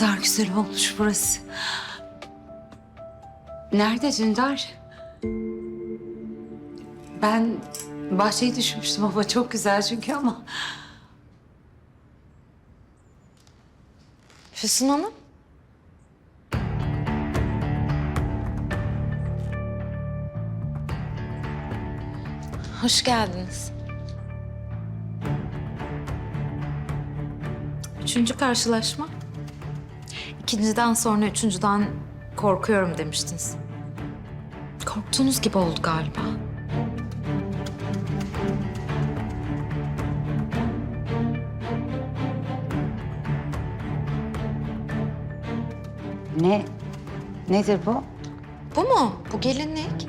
kadar güzel olmuş burası. Nerede Dündar? Ben bahçeyi düşünmüştüm ama çok güzel çünkü ama... Füsun Hanım. Hoş geldiniz. Üçüncü karşılaşma. İkinciden sonra üçüncüden korkuyorum demiştiniz. Korktuğunuz gibi oldu galiba. Ne? Nedir bu? Bu mu? Bu gelinlik.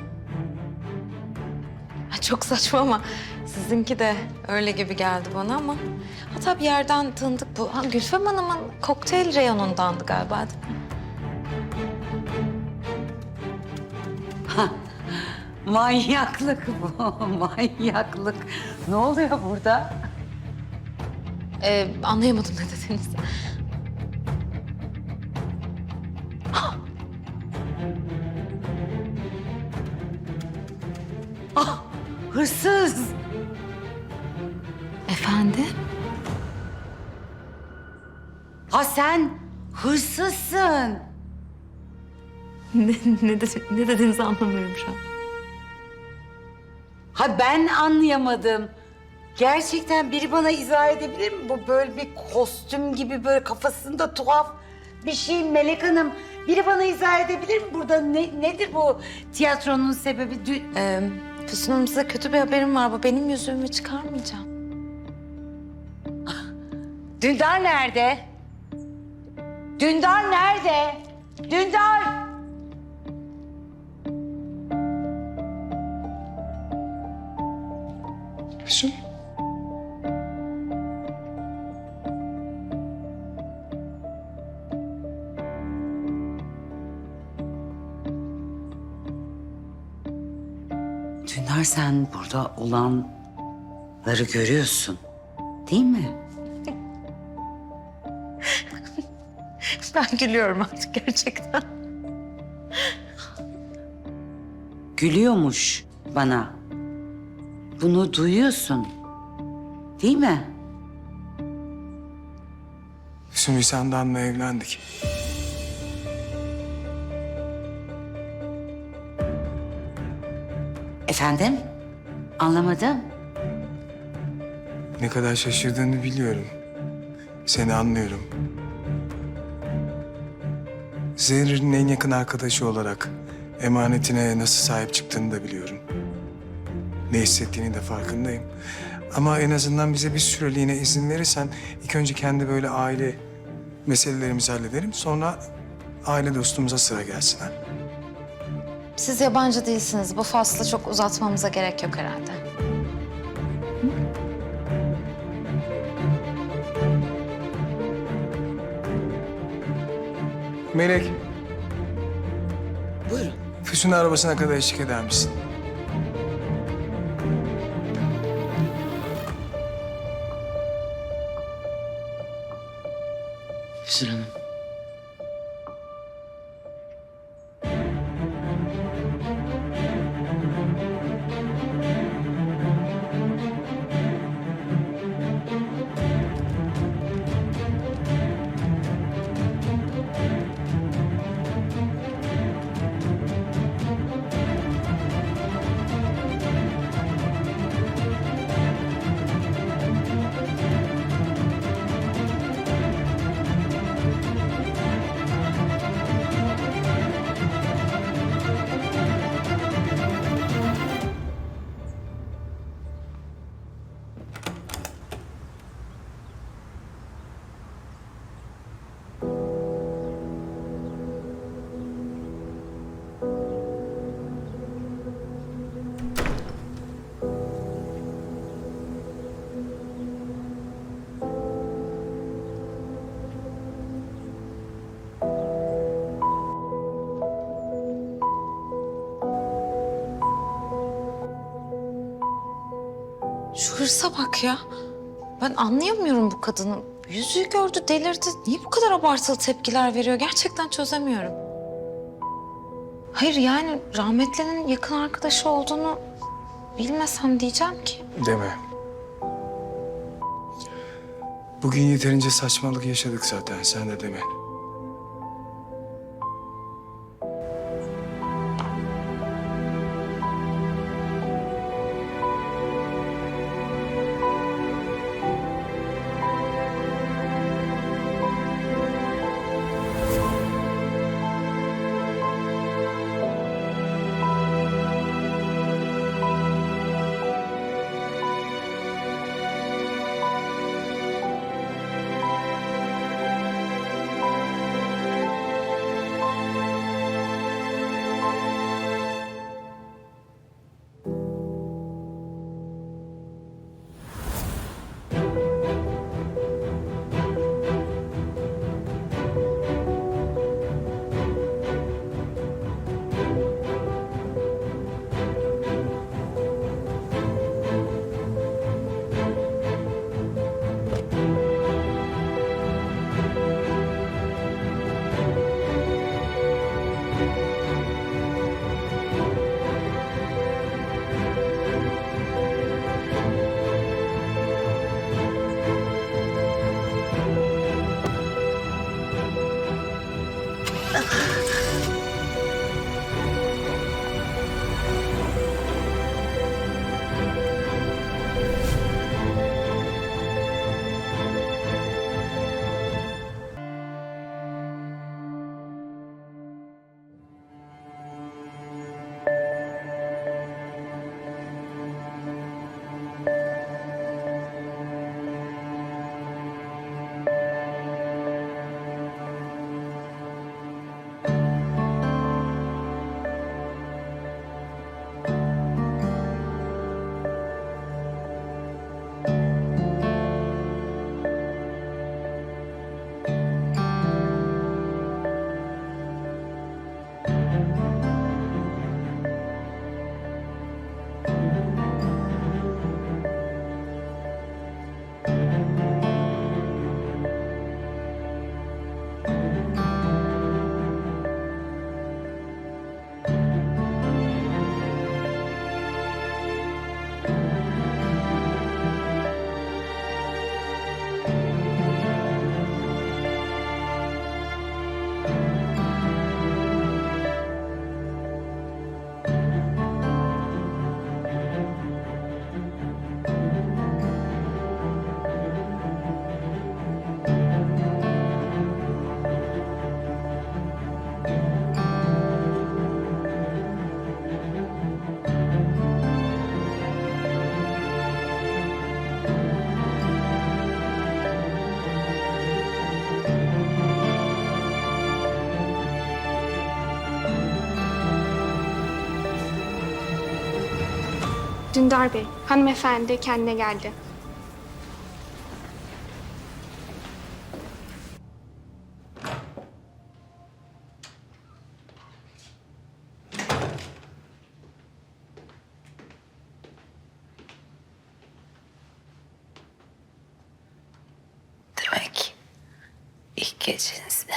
Ha, Çok saçma ama sizinki de öyle gibi geldi bana ama... Hatta bir yerden tanıdık bu. Ha, Gülfem Hanım'ın kokteyl reyonundandı galiba değil mi? Manyaklık bu, manyaklık. Ne oluyor burada? Ee, anlayamadım ne dediğinizi. Hırsız. Efendim? Ha sen hırsızsın. Ne, ne, dedi- ne dediğinizi anlamıyorum şu an. Ha ben anlayamadım. Gerçekten biri bana izah edebilir mi? Bu böyle bir kostüm gibi böyle kafasında tuhaf bir şey Melek Hanım. Biri bana izah edebilir mi burada ne, nedir bu tiyatronun sebebi? Dü- Ee, Füsun Hanım size kötü bir haberim var. Bu benim yüzüğümü çıkarmayacağım. Dündar nerede? Dündar nerede? Dündar! Füsun. Dündar sen burada olanları görüyorsun. Değil mi? Ben gülüyorum artık gerçekten. Gülüyormuş bana. Bunu duyuyorsun. Değil mi? Biz Handan'la evlendik. Efendim? Anlamadım. Ne kadar şaşırdığını biliyorum. Seni anlıyorum. Zehir'in en yakın arkadaşı olarak emanetine nasıl sahip çıktığını da biliyorum. Ne hissettiğini de farkındayım. Ama en azından bize bir süreliğine izin verirsen ilk önce kendi böyle aile meselelerimizi hallederim. Sonra aile dostumuza sıra gelsin. Siz yabancı değilsiniz. Bu faslı çok uzatmamıza gerek yok herhalde. Melek, Buyurun. Füsun arabasına kadar eşlik eder misin? Hırsa bak ya. Ben anlayamıyorum bu kadını. yüzüğü gördü delirdi. Niye bu kadar abartılı tepkiler veriyor gerçekten çözemiyorum. Hayır yani rahmetlinin yakın arkadaşı olduğunu bilmesem diyeceğim ki. Deme. Bugün yeterince saçmalık yaşadık zaten. Sen de deme. Dündar Bey, hanımefendi kendine geldi. Demek ilk gecenizde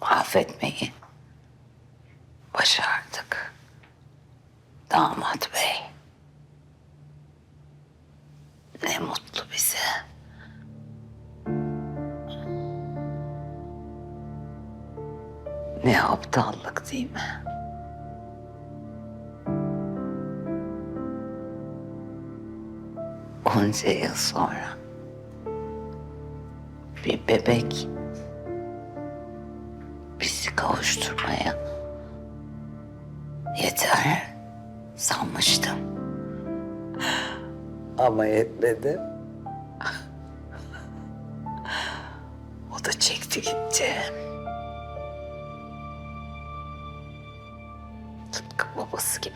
mahvetmeyi Ne aptallık değil mi? Onca yıl sonra bir bebek bizi kavuşturmaya yeter sanmıştım. Ama yetmedi. O da çekti gitti. Babası gibi.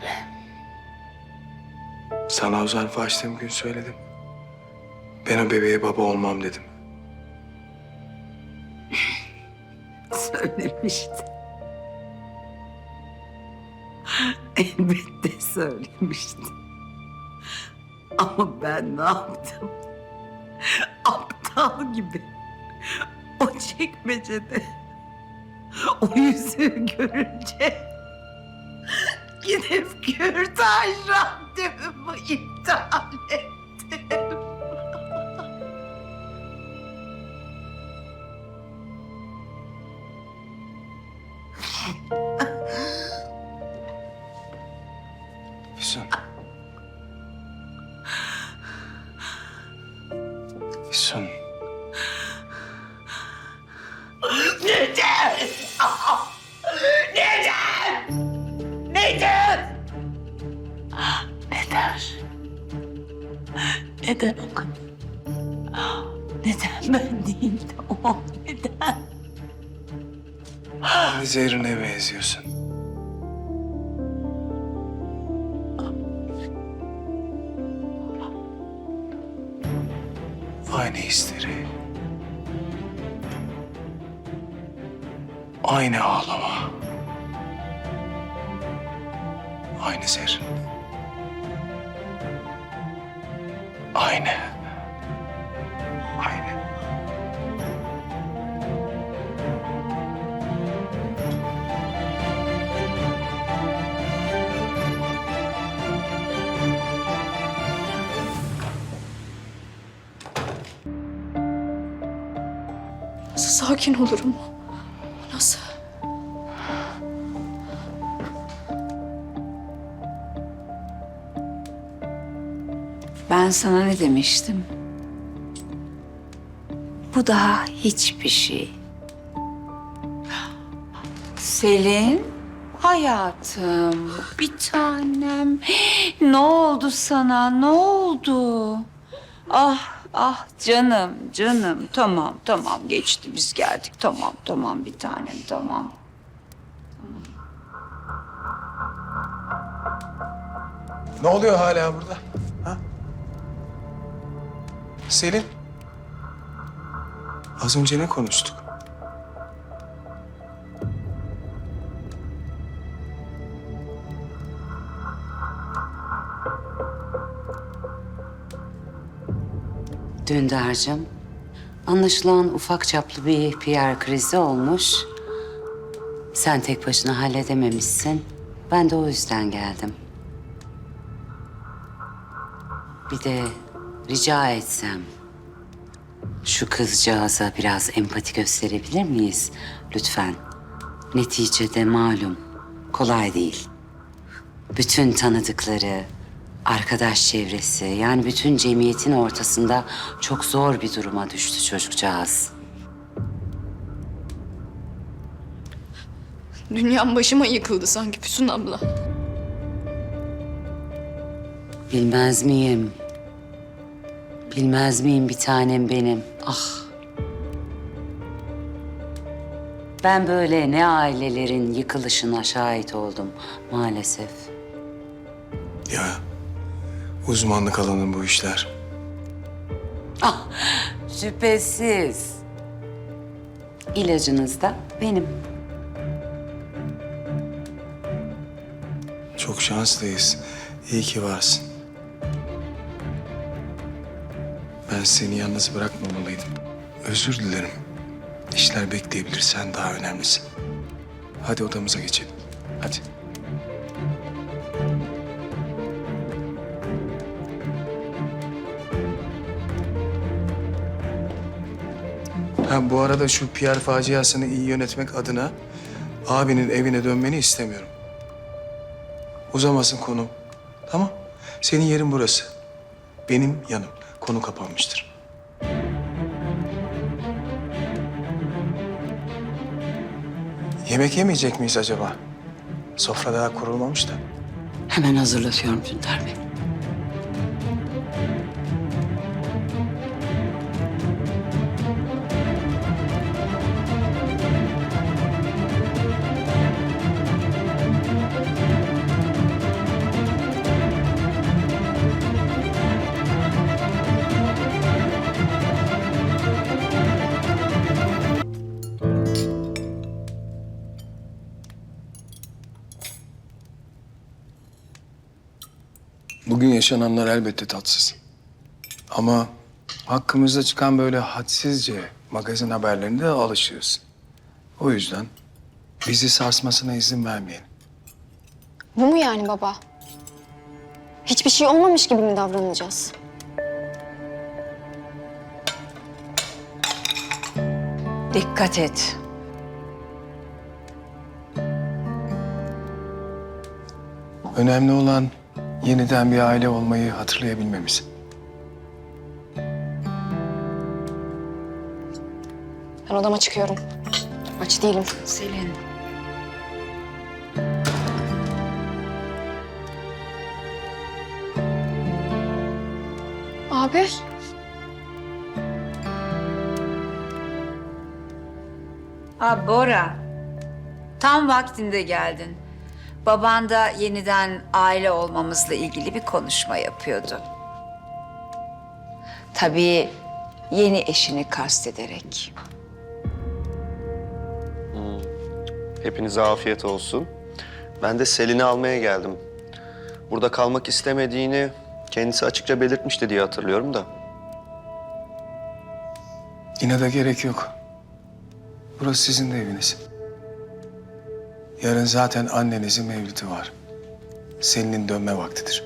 Sana zarfı açtığım gün söyledim. Ben o bebeğe baba olmam dedim. Söylemişti. Elbette söylemişti. Ama ben ne yaptım? Aptal aptal gibi o çekmecede o yüzüğü görünce gidip kürtaj randevumu iptal ettim. Füsun. Füsun. Zerrin'e benziyorsun. Aynı hisleri. Aynı ağlama. Aynı Zerrin. Aynı. Aynı. Sakin olurum? Nasıl? Ben sana ne demiştim? Bu daha hiçbir şey. Selin, hayatım, bir tanem. Ne oldu sana? Ne oldu? Ah, ah canım, canım. Tamam, tamam. Geçti, biz geldik. Tamam, tamam bir tanem, tamam. Ne oluyor hala burada? Ha? Selin. Az önce ne konuştuk? Dündar'cığım, anlaşılan ufak çaplı bir PR krizi olmuş. Sen tek başına halledememişsin. Ben de o yüzden geldim. Bir de rica etsem şu kızcağıza biraz empati gösterebilir miyiz lütfen? Neticede malum kolay değil. Bütün tanıdıkları, arkadaş çevresi yani bütün cemiyetin ortasında çok zor bir duruma düştü çocukcağız. Dünyam başıma yıkıldı sanki Füsun abla. Bilmez miyim? Bilmez miyim bir tanem benim? Ah. Ben böyle ne ailelerin yıkılışına şahit oldum maalesef. Ya uzmanlık alanı bu işler. Ah, şüphesiz. İlacınız da benim. Çok şanslıyız. İyi ki varsın. Ben seni yalnız bırakmamalıydım. Özür dilerim. İşler bekleyebilir. Sen daha önemlisin. Hadi odamıza geçelim. Hadi. Bu arada şu PR faciasını iyi yönetmek adına abinin evine dönmeni istemiyorum. Uzamasın konu. Tamam. Senin yerin burası. Benim yanım. Konu kapanmıştır. Yemek yemeyecek miyiz acaba? Sofra daha kurulmamış da. Hemen hazırlatıyorum Dündar Bey. Yaşananlar elbette tatsız. Ama hakkımızda çıkan böyle hadsizce magazin haberlerine de alışığız. O yüzden bizi sarsmasına izin vermeyelim. Bu mu yani baba? Hiçbir şey olmamış gibi mi davranacağız? Dikkat et. Önemli olan yeniden bir aile olmayı hatırlayabilmemiz. Ben odama çıkıyorum. Aç değilim. Selin. Abi. Ha Bora. Tam vaktinde geldin. Baban da yeniden aile olmamızla ilgili bir konuşma yapıyordu. Tabii yeni eşini kastederek. Hepinize afiyet olsun. Ben de Selin'i almaya geldim. Burada kalmak istemediğini kendisi açıkça belirtmişti diye hatırlıyorum da. Yine de gerek yok. Burası sizin de eviniz. Yarın zaten annenizin mevlidi var. Selin'in dönme vaktidir.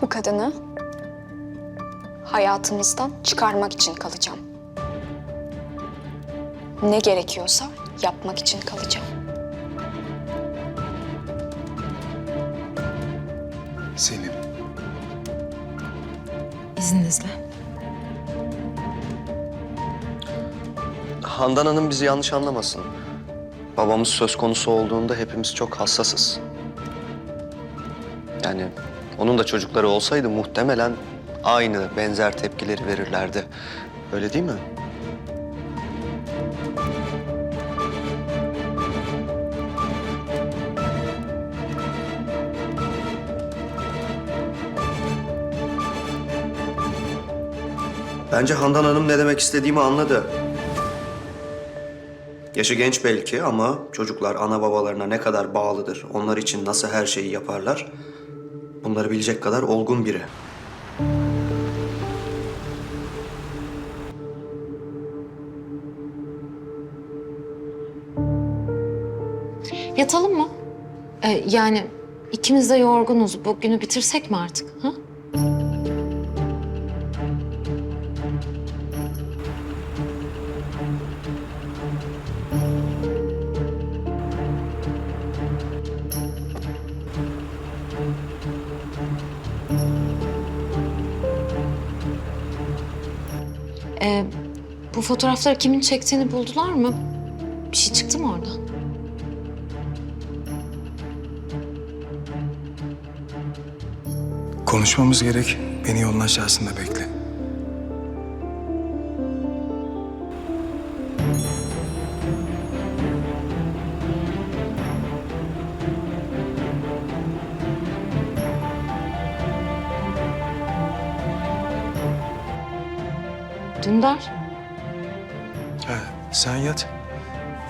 Bu kadını hayatımızdan çıkarmak için kalacağım. Ne gerekiyorsa yapmak için kalacağım. Selin. İzninizle. Handan Hanım bizi yanlış anlamasın. Babamız söz konusu olduğunda hepimiz çok hassasız. Yani onun da çocukları olsaydı muhtemelen aynı benzer tepkileri verirlerdi. Öyle değil mi? Bence Handan Hanım ne demek istediğimi anladı. Yaşı genç belki ama çocuklar ana babalarına ne kadar bağlıdır, onlar için nasıl her şeyi yaparlar, bunları bilecek kadar olgun biri. Yatalım mı? Ee, yani ikimiz de yorgunuz. Bu günü bitirsek mi artık? Ha? Fotoğrafları kimin çektiğini buldular mı? Bir şey çıktı mı oradan? Konuşmamız gerek. Beni yolun aşağısında bekle. Dündar. Sen yat.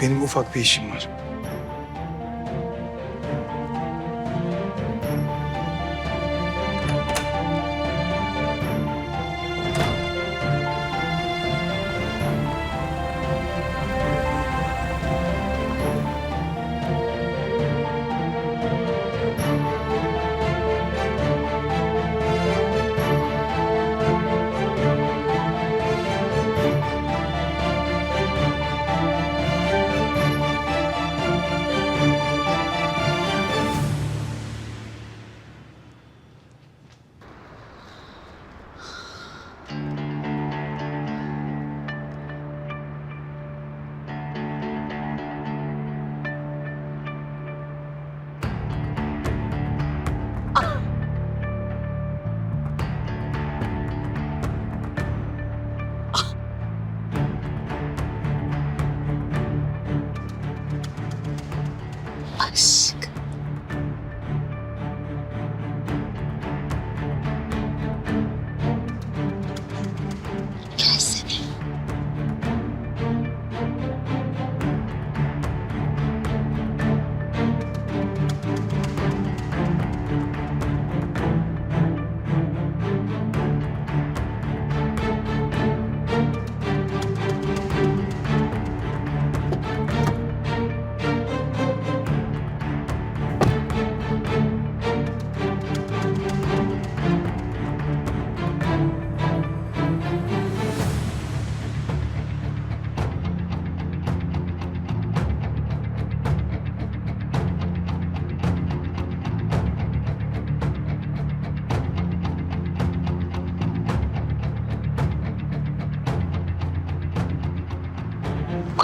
Benim ufak bir işim var.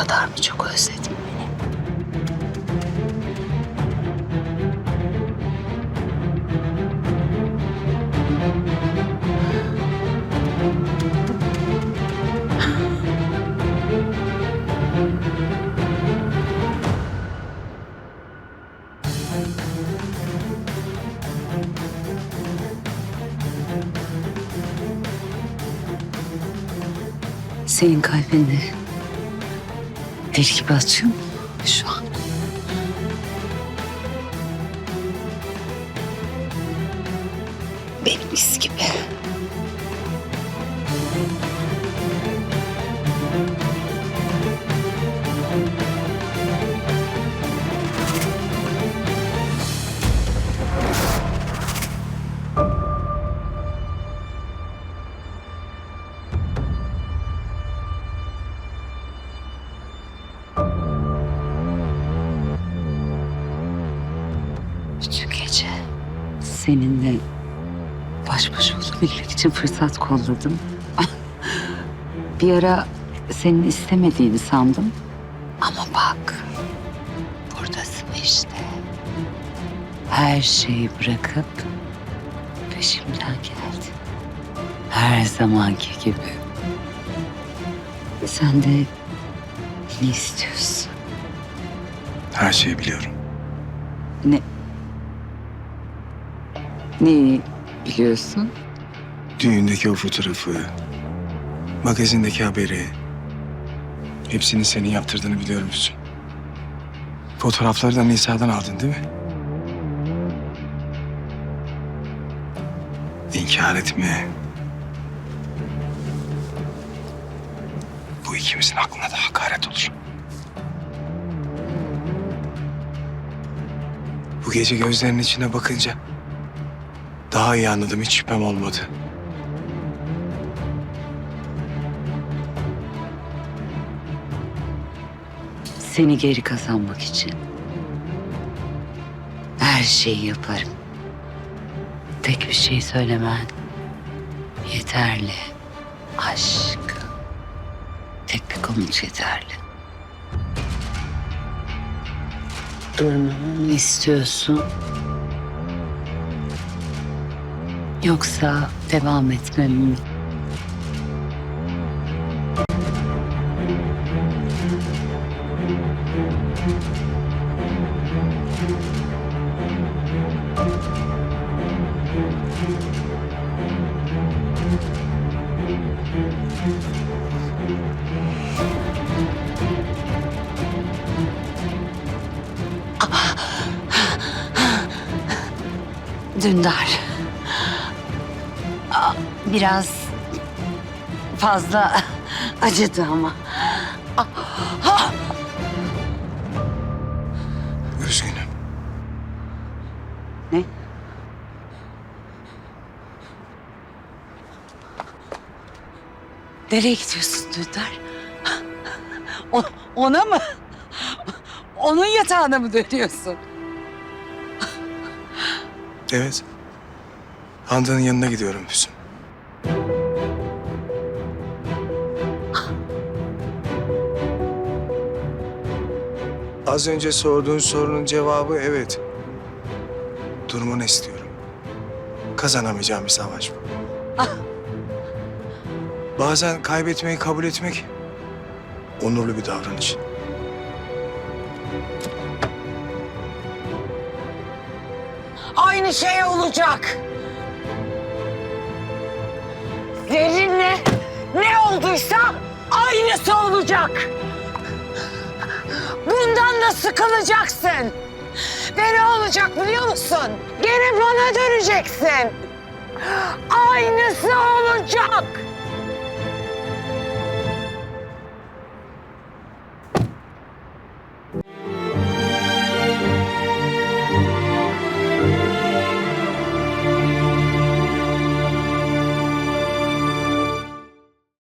Kadar mı çok özledin beni? Senin kalbinde deli gibi atıyor mu için fırsat kolladım. Bir ara senin istemediğini sandım. Ama bak, buradasın işte. Her şeyi bırakıp peşimden geldin. Her zamanki gibi. Sen de ne istiyorsun? Her şeyi biliyorum. Ne? Neyi biliyorsun? Düğündeki o fotoğrafı, magazindeki haberi. Hepsini senin yaptırdığını biliyorum Füsun. Fotoğrafları da Nisa'dan aldın değil mi? İnkar etme. Bu ikimizin aklına da hakaret olur. Bu gece gözlerinin içine bakınca daha iyi anladım hiç şüphem olmadı. Seni geri kazanmak için her şeyi yaparım. Tek bir şey söylemen yeterli. Aşk. Tek bir komut yeterli. Durmamı mı istiyorsun? Yoksa devam etmemi mi? Dündar. Biraz fazla acıdı ama. Üzgünüm. Ne? Nereye gidiyorsun Dündar? O- ona mı? Onun yatağına mı dönüyorsun? Evet. Handan'ın yanına gidiyorum Füsun. Az önce sorduğun sorunun cevabı evet. Durumunu istiyorum. Kazanamayacağım bir savaş bu. Bazen kaybetmeyi kabul etmek onurlu bir davranış. Aynı şey olacak. Zerrinle ne olduysa aynısı olacak. Bundan da sıkılacaksın. Ve ne olacak biliyor musun? Gene bana döneceksin. Aynısı olacak.